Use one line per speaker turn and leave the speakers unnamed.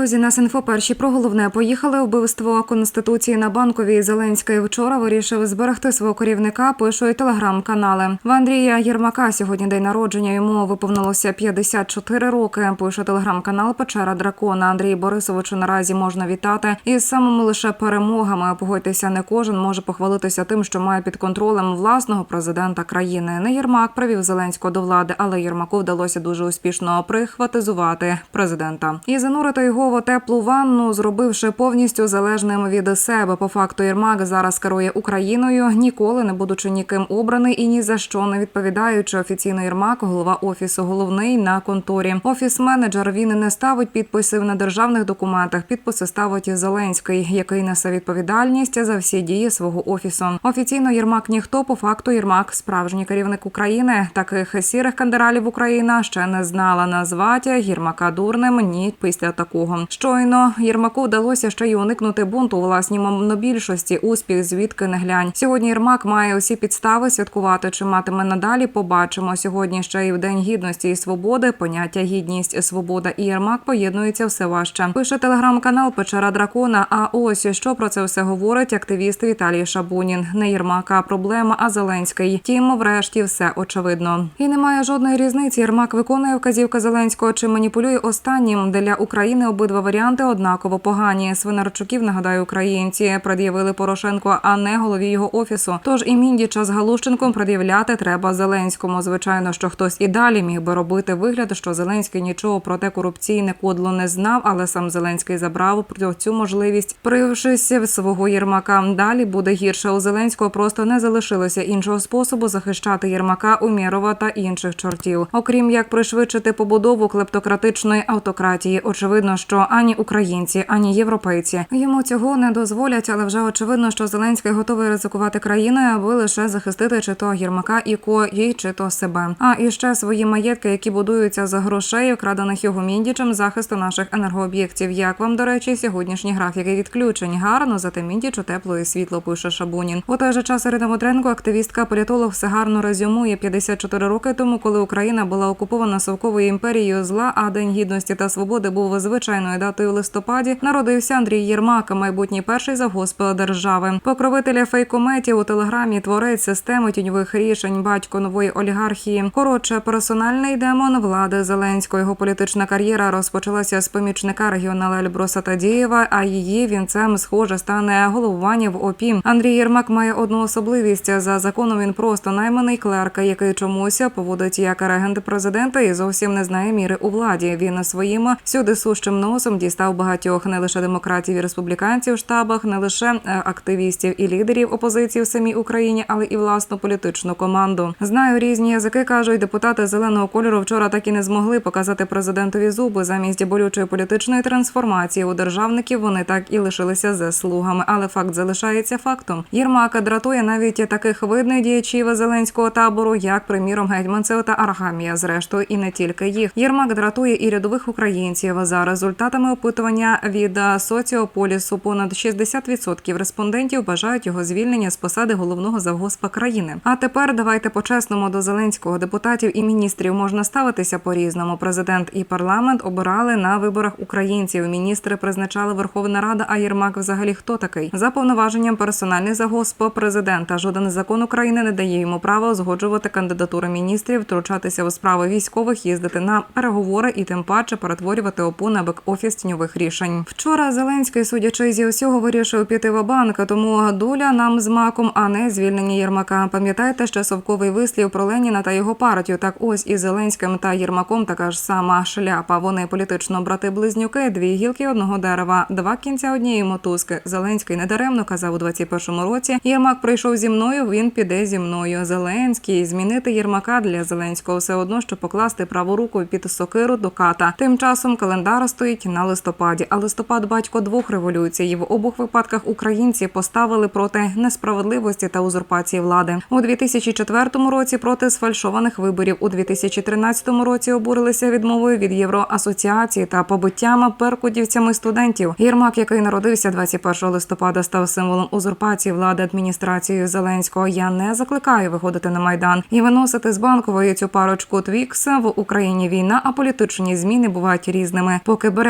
Друзі, нас інфо перші про головне поїхали. Вбивство конституції на банковій Зеленський вчора вирішив зберегти свого керівника. Пишуть телеграм-канали. В Андрія Єрмака сьогодні день народження. Йому виповнилося 54 роки. Пише телеграм-канал Печера Дракона. Андрій Борисовичу наразі можна вітати із самими лише перемогами. Погодьтеся, не кожен може похвалитися тим, що має під контролем власного президента країни. Не Єрмак привів Зеленського до влади, але Єрмаку вдалося дуже успішно прихватизувати президента і занурити його в теплу ванну, зробивши повністю залежним від себе. По факту Єрмак зараз керує Україною, ніколи не будучи ніким обраний і ні за що не відповідаючи офіційно Єрмак, голова офісу головний на конторі. Офіс-менеджер він не ставить підписи на державних документах. Підписи ставить Зеленський, який несе відповідальність за всі дії свого офісу. Офіційно Єрмак ніхто по факту Єрмак справжній керівник України. Таких сірих кандералів Україна ще не знала. Назвати Єрмака дурним ні після такого. Щойно Єрмаку вдалося ще й уникнути бунту у власній монобільшості. Успіх звідки не глянь. Сьогодні Єрмак має усі підстави святкувати. Чи матиме надалі? Побачимо сьогодні. Ще й в день гідності і свободи. Поняття гідність, свобода і Єрмак поєднуються все важче. Пише телеграм-канал Печера Дракона. А ось що про це все говорить активіст Віталій Шабунін. Не Єрмака проблема, а Зеленський. Тім, врешті, все очевидно. І немає жодної різниці. Єрмак виконує вказівка Зеленського чи маніпулює останнім для України обидва варіанти однаково погані. Свинарчуків нагадаю, українці пред'явили Порошенко, а не голові його офісу. Тож і Міндіча з Галущенком пред'являти треба Зеленському. Звичайно, що хтось і далі міг би робити вигляд, що Зеленський нічого про те корупційне кодло не знав, але сам Зеленський забрав про цю можливість, привившись в свого Єрмака. Далі буде гірше. У Зеленського просто не залишилося іншого способу захищати Єрмака, Умєрова та інших чортів, окрім як пришвидшити побудову клептократичної автократії. Очевидно, що ані українці, ані європейці йому цього не дозволять, але вже очевидно, що Зеленський готовий ризикувати країною, аби лише захистити чи то Єрмака і кої, чи то себе. А і ще свої маєтки, які будуються за грошей, вкрадених його міндічем захисту наших енергооб'єктів. Як вам до речі, сьогоднішні графіки відключень гарно зате міндічу тепло і світло пише Шабунін. У той же час Ірина Мотренко, активістка, політолог, все гарно резюмує 54 роки тому, коли Україна була окупована совковою імперією зла, а день гідності та свободи був звичайною датою в листопаді. Народився Андрій Єрмак, майбутній перший завгоспа держави. Покровителя фейкометів у телеграмі творець системи тіньових рішень, батько нової олігархії. Коротше, персональний демон влади Зеленського. Його політична кар'єра розпочалася з помічника регіонала Ельброса Тадієва, а її вінцем схоже стане головування в ОПІ. Андрій Єрмак має одну особливість за законом. Він просто найманий клерк, який чомусь поводить як регент президента і зовсім не знає міри у владі. Він своїм сюди сущим носом дістав багатьох не лише демократів і республіканців в штабах, не лише е, активістів і лідерів опозиції в самій Україні, але і власну політичну команду. Знаю різні язики кажуть, депутати зеленого кольору вчора так і не змогли показати президентові зуби замість болючої політичної трансформації у державників. Вони так і лишилися заслугами, але факт залишається фактом. Єрмака дратує навіть таких видних діячів зеленського табору, як приміром Гетьманцев та Аргамія. Зрештою, і не тільки їх. Єрмак дратує і рядових українців. За результатами опитування від соціополісу понад 60% респондентів бажають його звільнення з посади головного завгоспа країни. А тепер давайте по-чесному до Зеленського депутатів і міністрів можна ставитися по різному. Президент і парламент обирали на виборах українців. Міністри призначали Верховна Рада. А Єрмак взагалі хто такий? За повноваженням персональний завгосп президента. Жоден закон України не дає йому права узгоджувати кандидатури міністрів, втручатися у справи військових, їздити на переговори і тим паче перетворювати ОПУ на бек-офіс тіньових рішень. Вчора Зеленський, судячи зі усього, вирішив піти в банк, тому доля нам з маком, а не звільнення Єрмака. Пам'ятаєте, ще совковий вислів про Леніна та його партію. Так ось і Зеленським та Єрмаком така ж сама шляпа. Вони політично брати-близнюки, дві гілки одного дерева, два кінця однієї мотузки. Зеленський недаремно казав у 21-му році. Єрмак прийшов зі мною. Він піде зі мною. Зеленський змінити Єрмака для Зеленського все одно, що покласти праву руку під сокиру до ката. Тим часом календар стоїть на листопаді. А листопад батько двох революцій. В обох випадках українці поставили проти несправедливості та узурпації влади у 2004 році проти сфальшованих виборів. У 2013 році обурилися відмовою від євроасоціації та побиттями перкудівцями студентів. Єрмак, який народився 21 листопада, став символом узурпації влади адміністрацією Зеленського. Я не закликаю виходити на майдан і виносити з банкової цю парочку твікса в Україні війна, а політичні зміни бувають різними. Поки бере